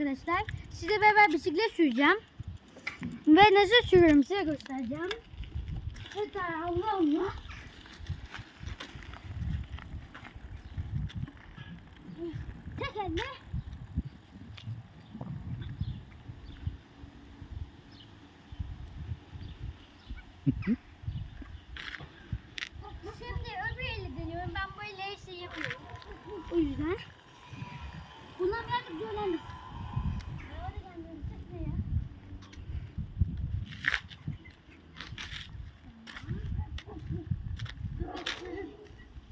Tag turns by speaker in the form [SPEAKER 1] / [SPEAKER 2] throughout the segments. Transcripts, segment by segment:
[SPEAKER 1] arkadaşlar. Size beraber bisiklet süreceğim. Ve nasıl sürüyorum size göstereceğim. Evet Allah Allah. Tek elle. Şimdi öbür elle deniyorum. Ben bu elle her şeyi yapıyorum. O yüzden. Bundan birazcık zorlandım. Hadi kendini çekme ya.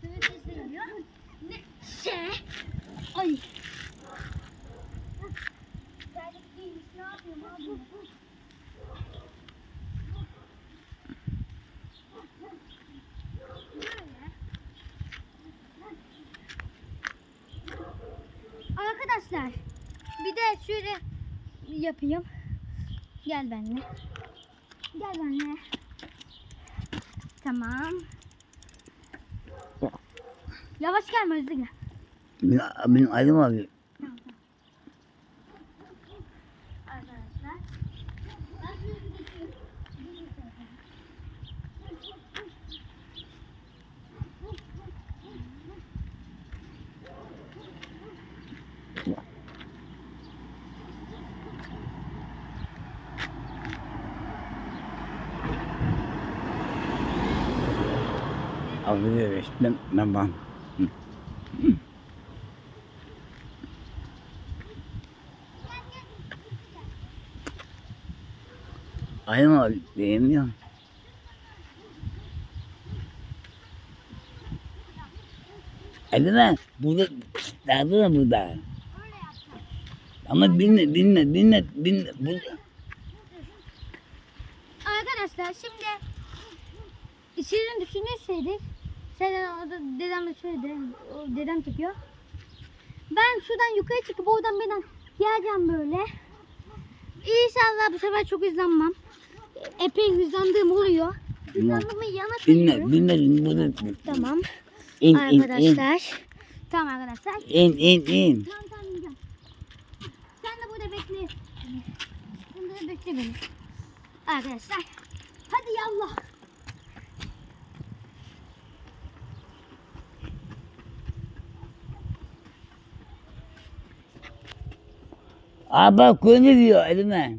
[SPEAKER 1] Sıvı sesle geliyor. Ne? Şey. Ay. Terlik giymiş. Ne yapıyorum abi? Böyle. Arkadaşlar de şöyle yapayım. Gel benimle. Gel benimle. Tamam. Yavaş gelme hızlı gel.
[SPEAKER 2] Benim, benim adım abi.
[SPEAKER 1] Tamam, tamam. Arkadaşlar. Ben şöyle bir geçeyim. Bir geçeyim.
[SPEAKER 2] De işte benim ya. Hadi lan burada nerede da burada. Ama binle binle binle binle burada.
[SPEAKER 1] Arkadaşlar şimdi sizin düşündüğünüz şeydi. Şeyden orada dedem de şöyle o dedem çekiyor. Ben şuradan yukarı çıkıp oradan birden geleceğim böyle. İnşallah bu sefer çok hızlanmam. Epey hızlandığım oluyor. Hızlandığımı yana
[SPEAKER 2] binle binle burada.
[SPEAKER 1] Tamam.
[SPEAKER 2] İn in in.
[SPEAKER 1] Arkadaşlar. Tamam arkadaşlar.
[SPEAKER 2] İn in in.
[SPEAKER 1] Tamam tamam. Sen de burada bekle. Burada bekle beni. Arkadaşlar. Hadi yallah.
[SPEAKER 2] Aa bak koyun ne diyor elime.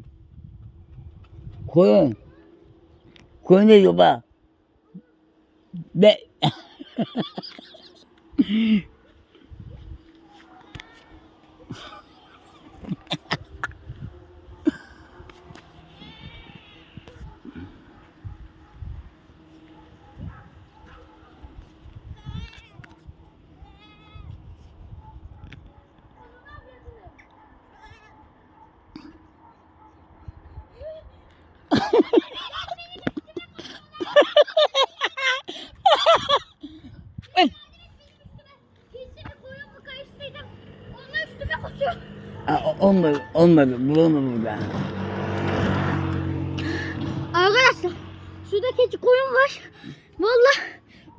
[SPEAKER 2] Koyun. Koyun ne diyor bak. Be.
[SPEAKER 1] Kesinlikle koyun mu karıştırdım. Onlar üstüme koşuyor.
[SPEAKER 2] Aa, olmadı olmadı bulamadım burada.
[SPEAKER 1] Arkadaşlar. Şurada keçi koyun var. Valla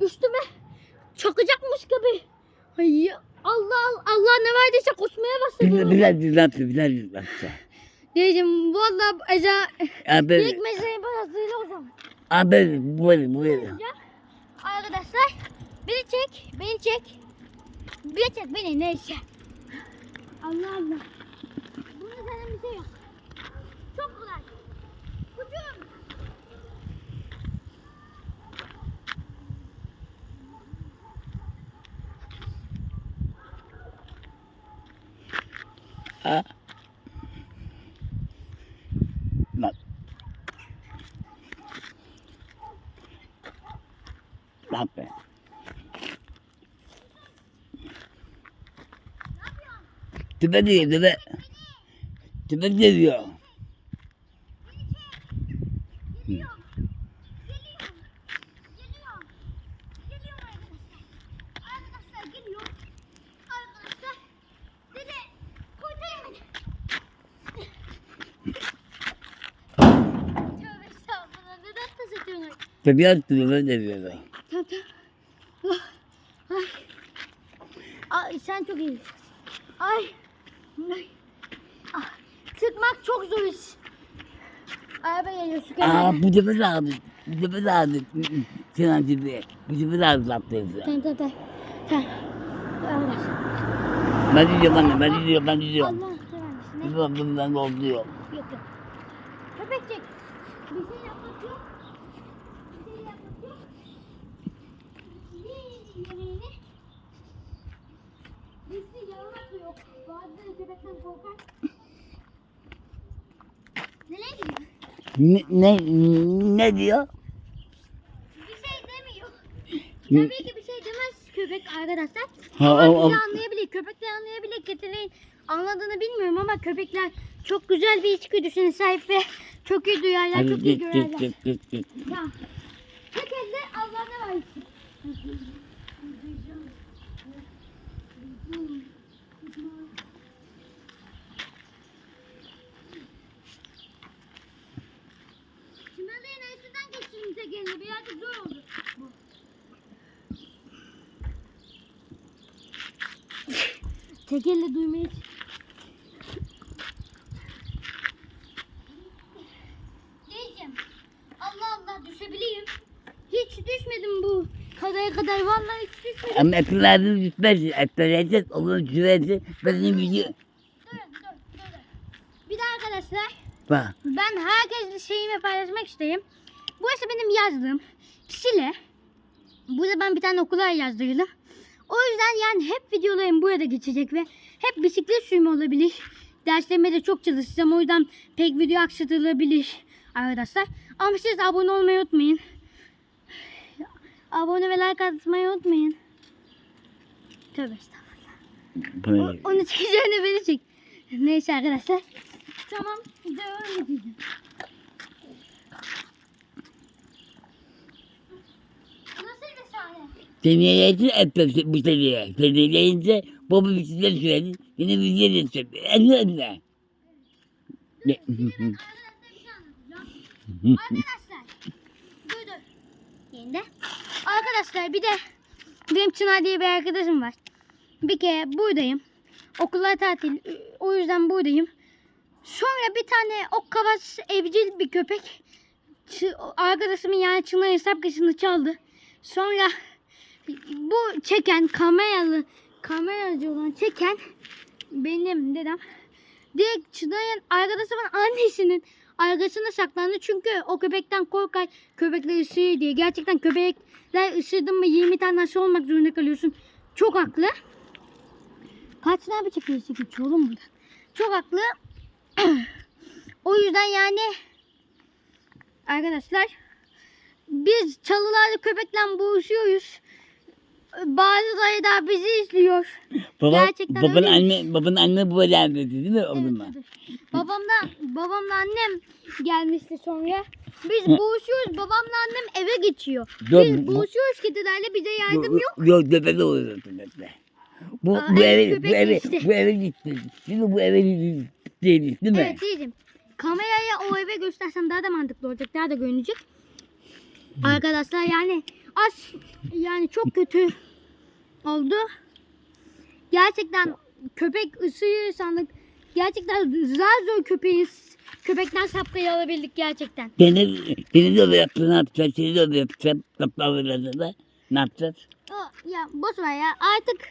[SPEAKER 1] üstüme çakacakmış gibi. Ay Allah Allah ne verdiyse koşmaya
[SPEAKER 2] Bizler
[SPEAKER 1] başladı.
[SPEAKER 2] bizler bizler bizler bizler.
[SPEAKER 1] Diyeceğim valla Eza ilk mesleği parasıyla o zaman.
[SPEAKER 2] abi bu böyle bu böyle.
[SPEAKER 1] Arkadaşlar beni çek, beni çek. Bir çek beni neyse. Allah Allah. Bunda senin bir şey yok. Çok kolay. Kucum.
[SPEAKER 2] Ha? Bak. Bak be. Tepe diyor tepe. Diyor.
[SPEAKER 1] Geliyor. Geliyor. Geliyor. Geliyor arkadaşlar. Arkadaşlar geliyor. Arkadaşlar. Dede kurtarın beni. Tövbe estağfurullah. Neden taş atıyorsun?
[SPEAKER 2] Tepe attı tepe diyor.
[SPEAKER 1] Tamam tamam. Ah, Ay. Ay sen çok iyi. Ay. Ay. Tutmak çok zor iş. Araba geliyor şu
[SPEAKER 2] Aa
[SPEAKER 1] kenara.
[SPEAKER 2] bu sefer aldık. Bu sefer aldık. Sinan gibi. Bu sefer aldık attıysa.
[SPEAKER 1] Tamam tamam tamam. Tamam.
[SPEAKER 2] Ben gidiyorum anne. Ben gidiyorum. Ben gidiyorum.
[SPEAKER 1] Allah seversin. Ne?
[SPEAKER 2] Bundan bundan oluyor.
[SPEAKER 1] Yok yok. Köpekçik. Bir şey yapmak yok. Bir şey yapmak yok. Ne yemeğini? Bizde yalamak yok. Bazıları köpekten korkar.
[SPEAKER 2] Ne, ne, ne diyor?
[SPEAKER 1] Bir şey demiyor. Tabii ki bir şey demez köpek arkadaşlar.
[SPEAKER 2] Ha,
[SPEAKER 1] ama
[SPEAKER 2] o- o-
[SPEAKER 1] bizi anlayabilir. Köpekler anlayabilir. Kedilerin anladığını bilmiyorum ama köpekler çok güzel bir içgüdüsüne sahip ve çok iyi duyarlar,
[SPEAKER 2] Hadi
[SPEAKER 1] çok iyi
[SPEAKER 2] git
[SPEAKER 1] görürler.
[SPEAKER 2] git git git.
[SPEAKER 1] Ya. Tek elde Allah'ına var. Tek elle. Birazcık zor oldu. bu. tek elle duymayı Diyeceğim. Allah Allah düşebileyim. Hiç düşmedim bu kadaya kadar. Vallahi hiç düşmedim.
[SPEAKER 2] Ama etkilerden gitmez. Etkilerden onun cüvesi. Benim video.
[SPEAKER 1] Durun dur dur. Bir de arkadaşlar
[SPEAKER 2] Bak.
[SPEAKER 1] ben herkesle şeyimi paylaşmak isterim. Burası benim yazdığım Sile. Burada ben bir tane okula yazdırdım. O yüzden yani hep videolarım burada geçecek ve hep bisiklet sürümü olabilir. Derslerime de çok çalışacağım. O yüzden pek video aksatılabilir arkadaşlar. Ama siz abone olmayı unutmayın. Abone ve like atmayı unutmayın. Tövbe estağfurullah. O- Onu çekeceğine beni çek. Neyse arkadaşlar. Tamam. Devam edeceğim. Nasıl bir sahne?
[SPEAKER 2] Deneyince etmez bu seviye. Deneyince baba bisiklet süredi. Yine bisiklet süredi. Eline eline. Ne?
[SPEAKER 1] Arkadaşlar. Yine. Arkadaşlar bir de benim Çınar diye bir arkadaşım var. Bir kere buradayım. Okullar tatil. O yüzden buradayım. Sonra bir tane o kabas evcil bir köpek arkadaşımın yani Çınar hesap kışını çaldı. Sonra bu çeken kameralı kameracı olan çeken benim dedem direkt Çınar'ın arkadaşımın annesinin arkasına saklandı. Çünkü o köpekten korkar köpekler ısırır diye. Gerçekten köpekler ısırdın mı 20 tane aşı olmak zorunda kalıyorsun. Çok haklı. Kaç tane bıçak geçti geçiyor oğlum buradan. Çok haklı. o yüzden yani arkadaşlar biz çalılarda köpekle boğuşuyoruz. Bazıları da bizi izliyor.
[SPEAKER 2] Baba,
[SPEAKER 1] Gerçekten
[SPEAKER 2] babanın
[SPEAKER 1] öyleymiş.
[SPEAKER 2] anne, babanın anne bu dedi değil mi o zaman?
[SPEAKER 1] Evet, evet. Babamla babamla annem gelmişti sonra. Biz boğuşuyoruz. Babamla annem eve geçiyor.
[SPEAKER 2] Yok,
[SPEAKER 1] Biz
[SPEAKER 2] bu-
[SPEAKER 1] boğuşuyoruz kedilerle bize yardım yok.
[SPEAKER 2] Yok tepede oluyor tepede. Bu,
[SPEAKER 1] Aa,
[SPEAKER 2] bu
[SPEAKER 1] evet,
[SPEAKER 2] eve, bu
[SPEAKER 1] köpek
[SPEAKER 2] eve,
[SPEAKER 1] işte.
[SPEAKER 2] bu eve gitti. Şimdi bu eve gitti değil mi?
[SPEAKER 1] Evet diyeceğim. Kameraya o eve göstersem daha da mantıklı olacak. Daha da görünecek. Arkadaşlar yani az yani çok kötü oldu. Gerçekten köpek ısırıyor sandık. Gerçekten zar zor köpeği köpekten şapkayı alabildik gerçekten.
[SPEAKER 2] Beni, beni de öyle yaptı ne yapacağız? Seni de öyle yapacağız. Kaplar da ne yapacağız?
[SPEAKER 1] O, ya boş ver ya artık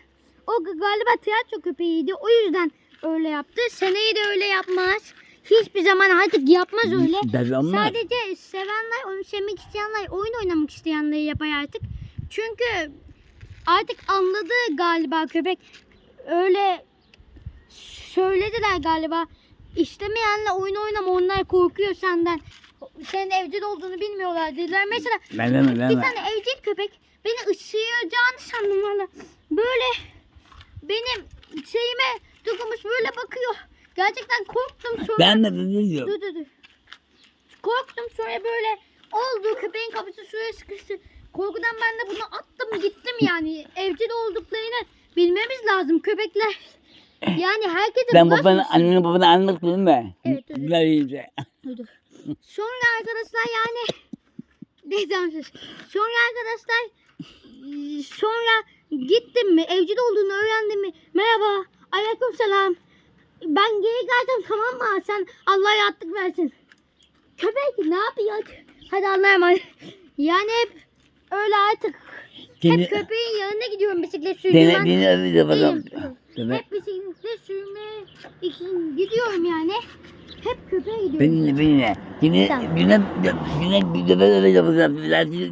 [SPEAKER 1] o galiba tiyatro köpeğiydi. O yüzden öyle yaptı. Seneyi de öyle yapmaz. Hiçbir zaman artık yapmaz öyle.
[SPEAKER 2] Olmaz.
[SPEAKER 1] Sadece sevenler, oyun sevmek isteyenler, oyun oynamak isteyenleri yapar artık. Çünkü artık anladı galiba köpek. Öyle söylediler galiba. İstemeyenle oyun oynama onlar korkuyor senden. Senin evcil olduğunu bilmiyorlar dediler. Mesela
[SPEAKER 2] Ben deme
[SPEAKER 1] bir
[SPEAKER 2] deme.
[SPEAKER 1] tane evcil köpek beni ısıracağını sandım valla. Böyle benim şeyime dokunmuş böyle bakıyor. Gerçekten korktum sonra.
[SPEAKER 2] Ben de diyorum?
[SPEAKER 1] Dur dur dur. Korktum sonra böyle oldu köpeğin kafası suya sıkıştı. Korkudan ben de bunu attım gittim yani. Evcil olduklarını bilmemiz lazım köpekler. Yani herkese
[SPEAKER 2] Ben babanı, annenin babanı anlattım mi?
[SPEAKER 1] Evet,
[SPEAKER 2] iyice.
[SPEAKER 1] Dur, dur. Sonra arkadaşlar yani amcası. Sonra arkadaşlar sonra gittim mi evcil olduğunu öğrendim mi merhaba aleyküm selam ben geri geldim tamam mı? Sen Allah yattık versin. Köpek ne yapıyor? Hadi Allah'a emanet. Yani hep öyle artık.
[SPEAKER 2] Seni,
[SPEAKER 1] Hep köpeğin yanına gidiyorum bisiklet
[SPEAKER 2] seni,
[SPEAKER 1] sürüyorum.
[SPEAKER 2] seni öyle bakalım.
[SPEAKER 1] Değilim.
[SPEAKER 2] Köpek.
[SPEAKER 1] Hep bisiklet sürmeye için gidiyorum yani. Hep köpeğe gidiyorum.
[SPEAKER 2] Benimle benimle. Yine
[SPEAKER 1] Tamam.
[SPEAKER 2] yine yine bir de öyle yapacağım.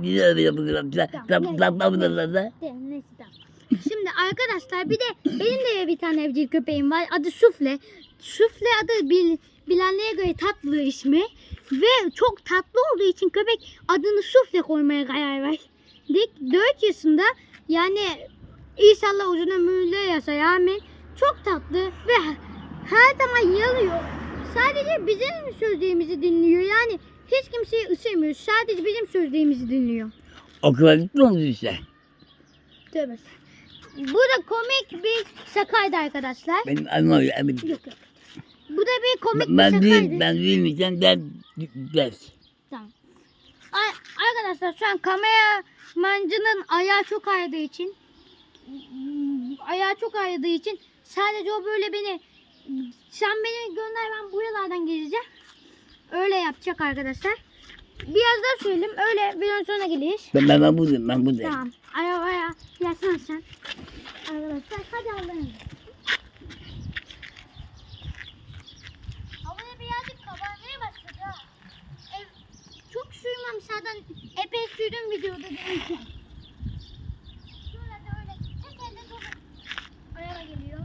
[SPEAKER 2] Yine öyle yapacağım.
[SPEAKER 1] Tamam.
[SPEAKER 2] Tamam tamam tamam tamam.
[SPEAKER 1] Neyse tamam. Şimdi arkadaşlar bir de benim de bir tane evcil köpeğim var. Adı Sufle. Sufle adı bil, bilenlere göre tatlı ismi. Ve çok tatlı olduğu için köpek adını Sufle koymaya karar verdik. 4 yaşında yani inşallah uzun ömürlü yaşar amin. Çok tatlı ve her zaman yalıyor. Sadece bizim sözlerimizi dinliyor. Yani hiç kimseyi ısırmıyor. Sadece bizim sözlerimizi dinliyor.
[SPEAKER 2] Okula gitmiyor musun işte?
[SPEAKER 1] Tövbe. Bu da komik bir şakaydı arkadaşlar.
[SPEAKER 2] Benim. Evet.
[SPEAKER 1] Yok yok. Bu da bir komik
[SPEAKER 2] Ben,
[SPEAKER 1] bir
[SPEAKER 2] ben
[SPEAKER 1] şakaydı.
[SPEAKER 2] değil, ben değilmişsem der ders.
[SPEAKER 1] Tamam. Ay, arkadaşlar şu an kameramancının ayağı çok ağrıdığı için ayağı çok ağrıdığı için sadece o böyle beni sen beni gönder ben buralardan gezeceğim. Öyle yapacak arkadaşlar. Biraz daha söyleyeyim. Öyle videonun sonuna geliriz.
[SPEAKER 2] Ben, ben, ben buradayım, ben buradayım.
[SPEAKER 1] Tamam. Arabaya yaslan sen. Arkadaşlar hadi Allah'ın. Havada birazcık kabarmaya başladı ha. Ev çok sürmem zaten epey sürdüm videoda değilken. Şöyle de öyle tek elde dolu. Araba geliyor.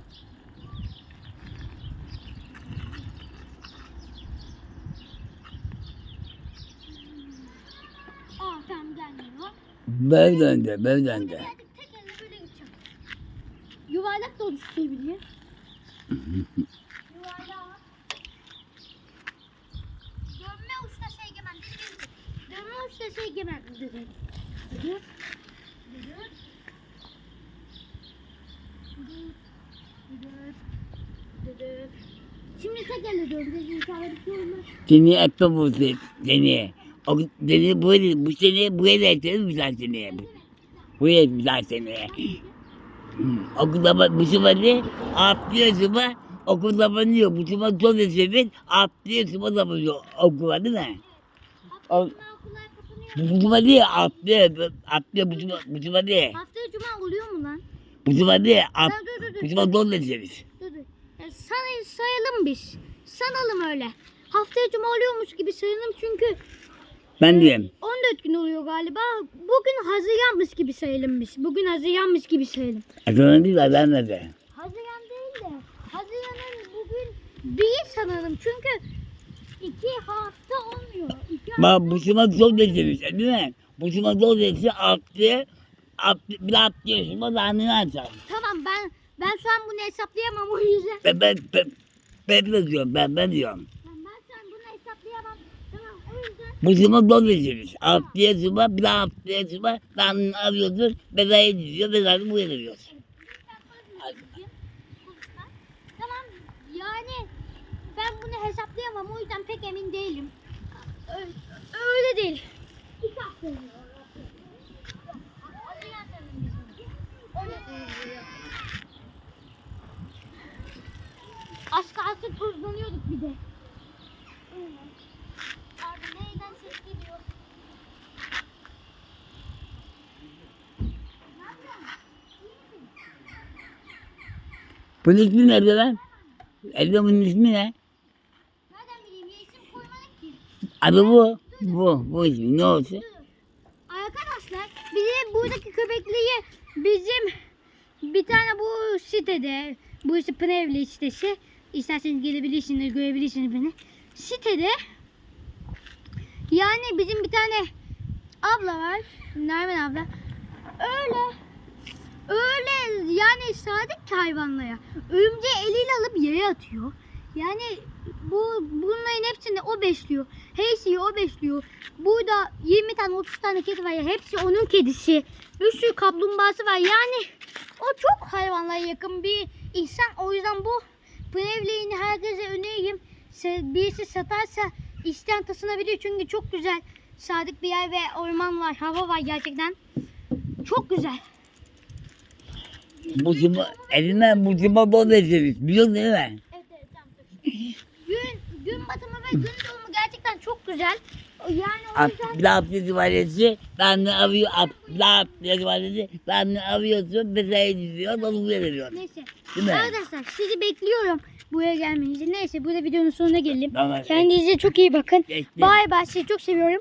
[SPEAKER 1] Aa tamam gelmiyor.
[SPEAKER 2] Döndü, böyle döndü.
[SPEAKER 1] Birazcık tek elle böyle gideceğim. Yuvarlak da oluşturabilir. Yuvarlak. Dönme ustası egemen dedi dedi. Dönme ustası egemen dedi. Dedi. Dedi. Dedi. Dedi. Şimdi tek elle şey olmaz.
[SPEAKER 2] Seni ekme bulsun, seni. O, seni bu, bu seni bu yere ekledim bir tane seni. Bu yere bir tane seni. Okulda bak, bu sıfatı atlıyor sıfa, okulda banıyor. Bu sıfa çok esefet, atlıyor sıfa banıyor. Okula değil mi?
[SPEAKER 1] Kapanıyor.
[SPEAKER 2] Bu sıfa değil, atlıyor, atlıyor bu sıfa, bu sıfa değil.
[SPEAKER 1] Haftaya cuma oluyor mu lan?
[SPEAKER 2] Bu sıfa değil, at,
[SPEAKER 1] Dur dur dur.
[SPEAKER 2] bu sıfa çok esefet.
[SPEAKER 1] Dur dur. Ya say- sayalım biz. Sanalım öyle. Haftaya cuma oluyormuş gibi sayalım çünkü
[SPEAKER 2] Ben diyeyim.
[SPEAKER 1] 14 gün oluyor galiba. Bugün Haziranmış gibi sayalım biz. Bugün Haziranmış gibi sayalım.
[SPEAKER 2] Ekonomi değil, adam nerede?
[SPEAKER 1] Haziran değil de Haziran'ın bugün bir sanalım. Çünkü iki hafta olmuyor. İki hafta.
[SPEAKER 2] Bak bu sıfa çok esefet, değil mi? Bu sıfa çok esefet, atlıyor, atlıyor, bir atlıyor sıfa, daha açar.
[SPEAKER 1] Tamam ben ben şu an bunu hesaplayamam o yüzden.
[SPEAKER 2] Ben, ben, ben, ben de diyorum, ben, ben diyorum.
[SPEAKER 1] Ben, ben şu an bunu hesaplayamam. Tamam
[SPEAKER 2] sıma dolu geçirmiş. Atlaya sıma, bir daha atlaya sıma, danını alıyorsun, bedaya diziyor, bedayı buraya veriyorsun.
[SPEAKER 1] Tamam yani ben bunu hesaplayamam o yüzden pek emin değilim. Öyle, değil. İki hafta. Az kalsın bir de. Abi neyden ses geliyor? Ne yapıyorsun? İyi misin?
[SPEAKER 2] Bunun ismi nerede lan? Bunun ismi ne?
[SPEAKER 1] Nereden bileyim ya isim koymadık ki.
[SPEAKER 2] Adı bu. Bu, bu ismi ne olsun?
[SPEAKER 1] Arkadaşlar de buradaki köpekliği bizim bir tane bu sitede bu işte Pınarevli sitesi isterseniz gelebilirsiniz görebilirsiniz beni. Sitede yani bizim bir tane abla var Nermin abla öyle öyle yani sadık ki hayvanlara örümceği eliyle alıp yere atıyor. Yani bu bunların hepsini o besliyor. Her şeyi o besliyor. Burada 20 tane 30 tane kedi var ya hepsi onun kedisi. Bir sürü kaplumbağası var. Yani o çok hayvanlara yakın bir insan. O yüzden bu Pınevliğini herkese öneririm. Se- Birisi satarsa isteyen taşınabilir. Çünkü çok güzel. Sadık bir yer ve orman var. Hava var gerçekten. Çok güzel.
[SPEAKER 2] Bu sıma, elinden bu sıma dolu geçirmiş. Biliyorsun değil mi?
[SPEAKER 1] Evet evet tamam. Gün, gün batımı ve gün doğumu gerçekten çok güzel. Yani o yüzden
[SPEAKER 2] Abdullah Festivalesi, ben de arıyor, Abdullah Festivalesi, ben de arıyorsun, mesai diziyor, onu veriyor.
[SPEAKER 1] neyse.
[SPEAKER 2] Değil mi?
[SPEAKER 1] Arkadaşlar sizi bekliyorum buraya gelmenizi. Neyse burada videonun sonuna gelelim.
[SPEAKER 2] Tamam.
[SPEAKER 1] Kendinize çok iyi bakın. Bay bay sizi çok seviyorum.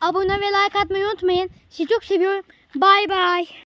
[SPEAKER 1] Abone ve like atmayı unutmayın. Sizi çok seviyorum. Bay bay.